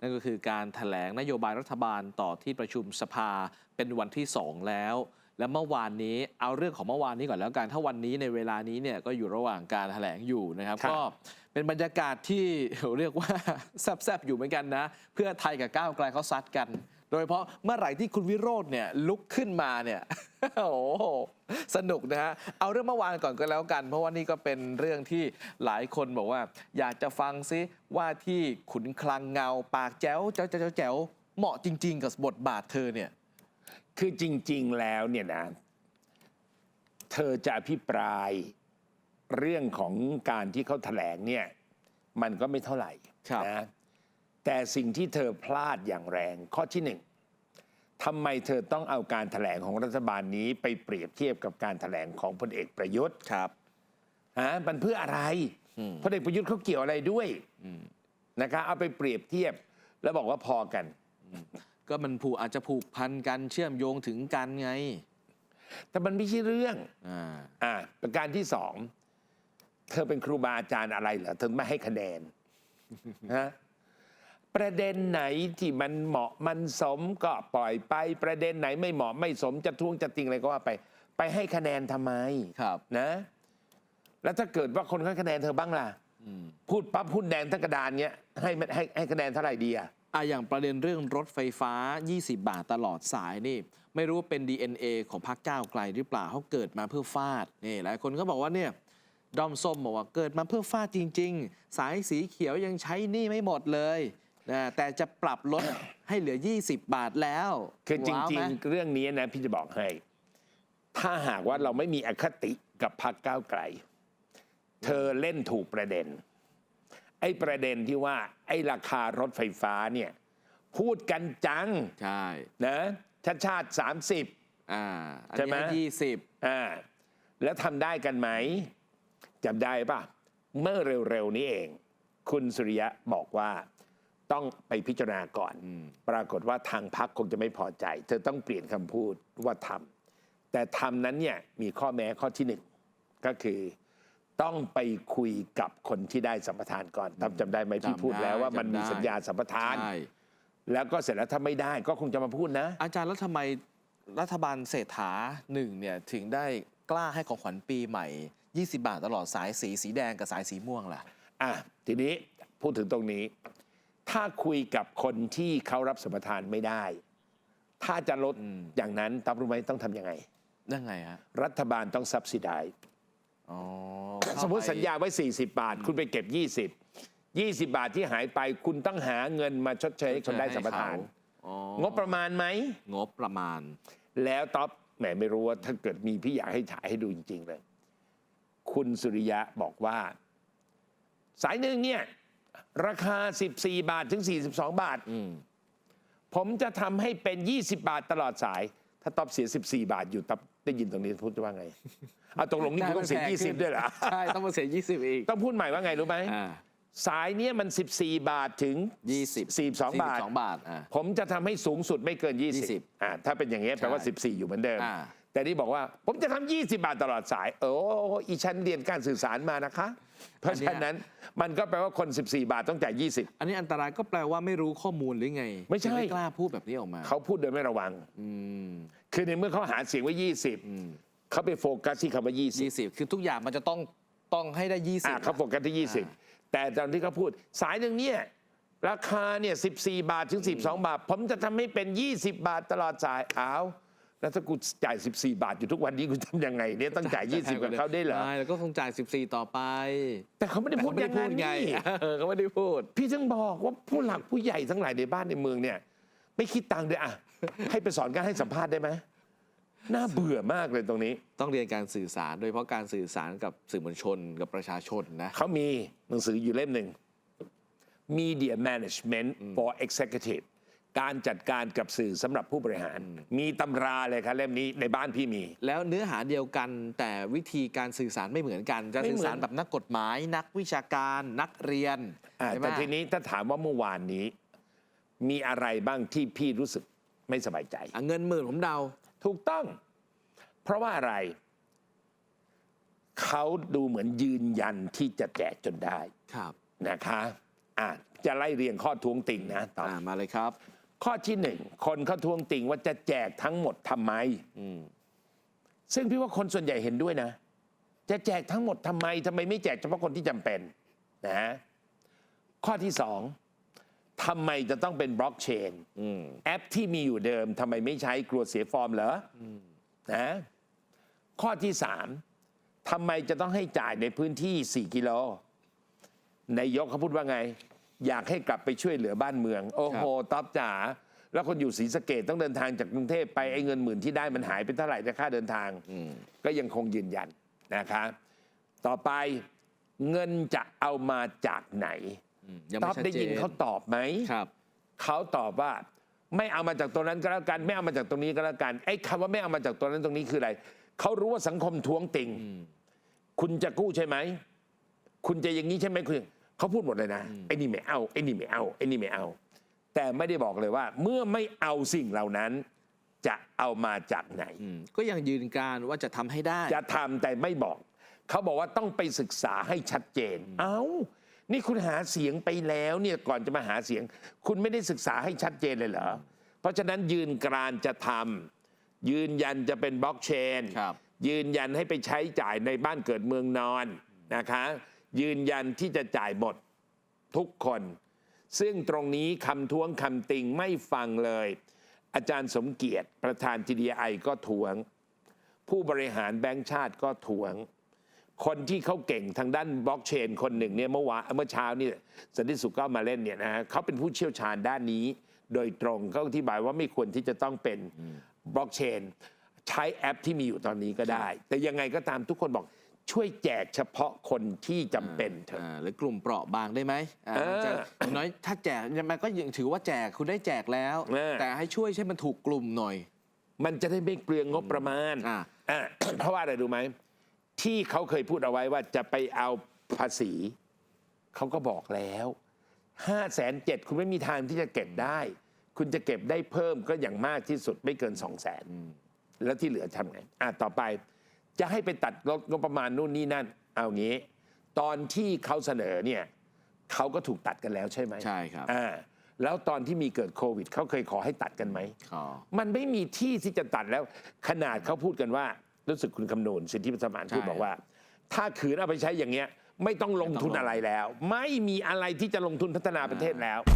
นั่นก็คือการแถลงนโยบายรัฐบาลต่อที่ประชุมสภาเป็นวันที่ 2 แล้ว และเมื่อวานนี้เอาเรื่องของเมื่อวานนี้ก่อนแล้วกันถ้าวันนี้ในเวลานี้เนี่ยก็อยู่ระหว่างการแถลงอยู่นะครับครับก็เป็นบรรยากาศที่เรียกว่าแซบๆอยู่เหมือนกันนะ เพื่อไทยกับก้าวไกลเขาซัดกัน โดยเฉพาะเมื่อไหร่ที่คุณวิโรจน์เนี่ยลุกขึ้นมาเนี่ยโอ้โหสนุกนะฮะ เอาเรื่องเมื่อวานก่อนก็แล้วกัน เพราะว่านี่ก็เป็นเรื่องที่หลายคนบอกว่า อยากจะฟังซิว่าที่ขุนคลังเงา ปากแจ๋วแจ๋วแจ๋วแจ๋วเหมาะจริง ๆ กับบทบาทเธอเนี่ย คือจริง ๆแล้วเนี่ยนะ เธอจะอภิปรายเรื่องของการที่เขาแถลงเนี่ย มันก็ไม่เท่าไหร่ครับนะแต่สิ่งที่เธอพลาดอย่างแรงข้อที่หนึ่ง ทำไมเธอต้องเอาการแถลงของรัฐบาลนี้ไปเปรียบเทียบกับการแถลงของพลเอกประยุทธ์ครับฮะมันเพื่ออะไรอืมพลเอกประยุทธ์เขาเกี่ยวอะไรด้วยอืมนะคะเอาไปเปรียบเทียบแล้วบอกว่าพอกัน ก็มันผูกอาจจะผูกพันกันเชื่อมโยงถึงกันไง แต่มันไม่ใช่เรื่องอ่าอ่าประการที่สอง เธอเป็นครูบาอาจารย์อะไรเหรอเธอไม่ให้คะแนนฮะ ประเด็นไหนที่มันเหมาะมันสมก็ปล่อยไป ประเด็นไหนไม่เหมาะไม่สมจะท้วงจะติงอะไรก็ว่าไป ไปให้คะแนนทำไมครับนะ แล้วถ้าเกิดว่าคนให้คะแนนเธอบ้างล่ะอืมพูดปั๊บพูดแดงทั้งกระดานเนี้ยให้มันให้ให้คะแนนเท่าไหร่ดีอะอะอย่างประเด็นเรื่องรถไฟฟ้า 20 บาทตลอดสายนี่ ไม่รู้ว่าเป็น DNA ของพรรคก้าวไกลหรือเปล่าเขาเกิดมาเพื่อฟาดนี่หลายคนก็บอกว่าเนี่ยดอมส้มบอกว่าเกิดมาเพื่อฟาดจริง ๆ สายสีเขียวยังใช้หนี่ไม่หมดเลย นะแต่จะปรับลด ให้เหลือ 20 บาทแล้วคือจว้าวริไหงมๆ เรื่องนี้นะพี่จะบอกให้ ถ้าหากว่าเราไม่มีอคติกับพรรคก้าวไกล เธอเล่นถูกประเด็น ไอ้ประเด็นที่ว่า ไอ้ราคารถไฟฟ้าเนี่ย พูดกันจังใช่นะชาติชาติ 30 อ่าอันใช่นี้ไหมให้ยี่สิบอ่าแล้วทำได้กันไหมจำได้ป่ะ เมื่อเร็วๆนี้เอง คุณสุริยะบอกว่า ต้องไปพิจารณาก่อน ปรากฏว่าทางพักคงจะไม่พอใจ เธอต้องเปลี่ยนคำพูดว่าทำแต่ทำนั้นเนี่ยมีข้อแม้ข้อที่หนึ่งก็คือต้องไปคุยกับคนที่ได้สัมปทานก่อนจำจำได้ไหมพี่จำได้พูดแล้วว่ามันมีจำได้สัญญาสัมปทานใช่แล้วก็เสร็จแล้วถ้าไม่ได้ก็คงจะมาพูดนะ อาจารย์แล้วทำไมรัฐบาลเศรษฐาหนึ่งเนี่ยถึงได้กล้าให้ของขวัญปีใหม่ 20 บาทตลอดสายสีสีแดงกับสายสีม่วงล่ะ อะทีนี้พูดถึงตรงนี้ ถ้าคุยกับคนที่เขารับสมปทานไม่ได้ ถ้าจะลดอืม อย่างนั้นตับรู้ไหมต้องทำยังไงยังไงฮะรัฐบาลต้องซับซิไดอ๋อสมมติสัญญาไว้ 40 บาท คุณไปเก็บ 20 20 บาทที่หายไป คุณต้องหาเงินมาชดเชยให้คนได้สัมปทาน อ๋องบประมาณไหม งบประมาณ แล้วท็อปแหมไม่รู้ว่าถ้าเกิดมีพี่อยากให้ฉายให้ดูจริง ๆ เลย คุณสุริยะบอกว่า สายหนึ่งเนี่ย ราคา 14 บาทถึง 42 บาทอืมผมจะทำให้เป็น 20 บาทตลอดสาย ถ้าต๊อบเสีย 14 บาทอยู่ต๊อบได้ยินตรงนี้พูดว่าไงเอาตกลงนี่คุณต้องเสียได้มันแพงขึ้น20 ด้วยเหรอ ใช่ ต้องมาเสีย 20 อีก ต้องพูดใหม่ว่าไงรู้ไหม อ่า สายเนี้ยมัน 14 บาทถึง20 42 บาท 42บาทอ่าผมจะทำให้สูงสุดไม่เกิน 20 20อ่าถ้าเป็นอย่างเงี้ยแปลว่า ใช่14 อยู่เหมือนเดิม อ่า แต่นี่บอกว่าผมจะทำ20 บาทตลอดสาย โอ้อีฉันเรียนการสื่อสารมานะคะ เพราะฉะนั้นมันก็แปลว่าคน 14 บาทต้องจ่าย 20 อันนี้อันตรายก็แปลว่าไม่รู้ข้อมูลหรือไง ไม่ใช่ถึงไม่กล้าพูดแบบนี้ออกมา เขาพูดโดยไม่ระวังอืมคือในเมื่อเขาหาเสียงไว้อืม20เขาไปโฟกัสที่คำว่า 20 20 คือทุกอย่างมันจะต้องต้องให้ได้ 20อะเขาโฟกัสที่อ่า20 แต่ตอนที่เขาพูดสายหนึ่งเนี่ยราคาเนี่ย14 บาทถึง 12 บาท ผมจะทำให้เป็น 20 บาทตลอดสายอ้าว แล้วถ้ากูจ่าย 14 บาทอยู่ทุกวันนี้กูทำยังไงเนี่ยต้องจ่าย 20 กับเขาได้เหรอไม่แล้วก็คงจ่าย 14 ต่อไป แต่เขาไม่ได้พูดแต่อย่างนั้นไงนี่เออเขาไม่ได้พูด พี่ถึงบอกว่าผู้หลักผู้ใหญ่ทั้งหลายในบ้านในเมืองเนี่ย ไม่คิดตังค์ด้วยอะ ให้ไปสอนการให้สัมภาษณ์ได้ไหมน่าเบื่อมากเลยตรงนี้ ต้องเรียนการสื่อสาร โดยเฉพาะการสื่อสารกับสื่อมวลชนกับประชาชนนะเขามีหนังสืออยู่เล่มหนึ่ง Media Management for Executive การจัดการกับสื่อสำหรับผู้บริหาร มีตำราเลยครับเล่มนี้ในบ้านพี่มี แล้วเนื้อหาเดียวกัน แต่วิธีการสื่อสารไม่เหมือนกัน จะไม่สื่อเหมือนสารแบบนักกฎหมาย นักวิชาการนักเรียนอะใช่ไหมแต่ทีนี้ถ้าถามว่าเมื่อวานนี้ มีอะไรบ้างที่พี่รู้สึกไม่สบายใจ อะเงินหมื่นผมเดา ถูกต้อง เพราะว่าอะไร เขาดูเหมือนยืนยันที่จะแจกจนได้ครับนะคะอะจะไล่เรียงข้อท้วงติงนะต่อ อ่ามาเลยครับ ข้อที่หนึ่งคนเขาท้วงติงว่าจะแจกทั้งหมดทำไมอืมซึ่งพี่ว่าคนส่วนใหญ่เห็นด้วยนะ จะแจกทั้งหมดทำไมทำไมไม่แจกเฉพาะคนที่จำเป็นนะข้อที่สองทำไมจะต้องเป็นบล็อกเชนอืมแอปที่มีอยู่เดิมทำไมไม่ใช้กลัวเสียฟอร์มเหรออนะข้อที่สามทำไมจะต้องให้จ่ายในพื้นที่ 4 กิโลนายกเขาพูดว่าไง อยากให้กลับไปช่วยเหลือบ้านเมือง โอ้โหต๊อบจ๋าแล้วคนอยู่ศรีสะเกดต้องเดินทางจากกรุงเทพไปไอ้เงินหมื่นที่ได้มันหายไปเท่าไหร่นะค่าเดินทางอืมก็ยังคงยืนยันนะคะต่อไปเงินจะเอามาจากไหนอืมยังตไม่อบชัดได้เจยินนเขาตอบไหมครับเขาตอบว่าไม่เอามาจากตรงนั้นก็แล้วกัน ไม่เอามาจากตรงนี้ก็แล้วกันไอ้คำว่าไม่เอามาจากตรงนั้นตรงนี้คืออะไรเขารู้ว่าสังคมท้วงติงอืมคุณจะกู้ใช่ไหมคุณจะอย่างนี้ใช่ไหมคุณ เขาพูดหมดเลยนะอืมไอ้นี่ไม่เอาไอ้นี่ไม่เอาไอ้นี่ไม่เอา แต่ไม่ได้บอกเลยว่า เมื่อไม่เอาสิ่งเหล่านั้นจะเอามาจากไหน อืมก็ยังยืนการว่าจะทำให้ได้ จะทำแต่ไม่บอก เขาบอกว่าต้องไปศึกษาให้ชัดเจน เอา้า นี่คุณหาเสียงไปแล้วเนี่ยก่อนจะมาหาเสียง คุณไม่ได้ศึกษาให้ชัดเจนเลยเหรอ เพราะฉะนั้นยืนกรานจะทำยืนยันจะเป็นบล็อกเชน ครับ ยืนยันให้ไปใช้จ่ายในบ้านเกิดเมืองนอนนะคะ ยืนยันที่จะจ่ายหมดทุกคน ซึ่งตรงนี้คำท้วงคำติงไม่ฟังเลย อาจารย์สมเกียรติ ประธานทีดีไอก็ทวง ผู้บริหารแบงก์ชาติก็ทวง คนที่เขาเก่งทางด้านบล็อกเชน คนหนึ่งเนี่ยเมื่อวานเมื่อเช้านี่สันติสุขก็มาเล่นเนี่ยนะฮะเขาเป็นผู้เชี่ยวชาญด้านนี้ โดยตรงเขาอธิบายว่าไม่ควรที่จะต้องเป็นบล็อกเชนใช้แอปที่มีอยู่ตอนนี้ก็ได้ แต่ยังไงก็ตามทุกคนบอก ช่วยแจกเฉพาะคนที่จำเป็นเถอะอ่าหรือกลุ่มเปราะบางได้ไหมอ่าเออจะอย่างน้อยถ้าแจกมันก็ยังถือว่าแจกคุณได้แจกแล้ว เออ แต่ให้ช่วยใช่มันถูกกลุ่มหน่อย มันจะได้ไม่เปลืองงบประมาณอ่า อะ เพราะว่าอะไรรู้ไหม ที่เขาเคยพูดเอาไว้ว่าจะไปเอาภาษี เขาก็บอกแล้วห้าแสนเจ็ดคุณไม่มีทางที่จะเก็บได้ คุณจะเก็บได้เพิ่มก็อย่างมากที่สุดไม่เกินสองแสนแล้วที่เหลือทำไงอะต่อไป จะให้ไปตัดลดงบประมาณนู่นนี่นั่น เอางี้ ตอนที่เขาเสนอเนี่ยเขาก็ถูกตัดกันแล้วใช่ไหมใช่ครับ อ่าแล้วตอนที่มีเกิดโควิดเขาเคยขอให้ตัดกันไหมขอมันไม่มีที่ที่จะตัดแล้ว ขนาดเขาพูดกันว่า รู้สึกคุณคำนูนสิทธิประสมานพูดใช่บอกว่า ถ้าขืนเอาไปใช้อย่างเงี้ย ไม่ต้องลงทุนไม่ต้องลงอะไรแล้ว ไม่มีอะไรที่จะลงทุนพัฒนาประเทศแล้วอ่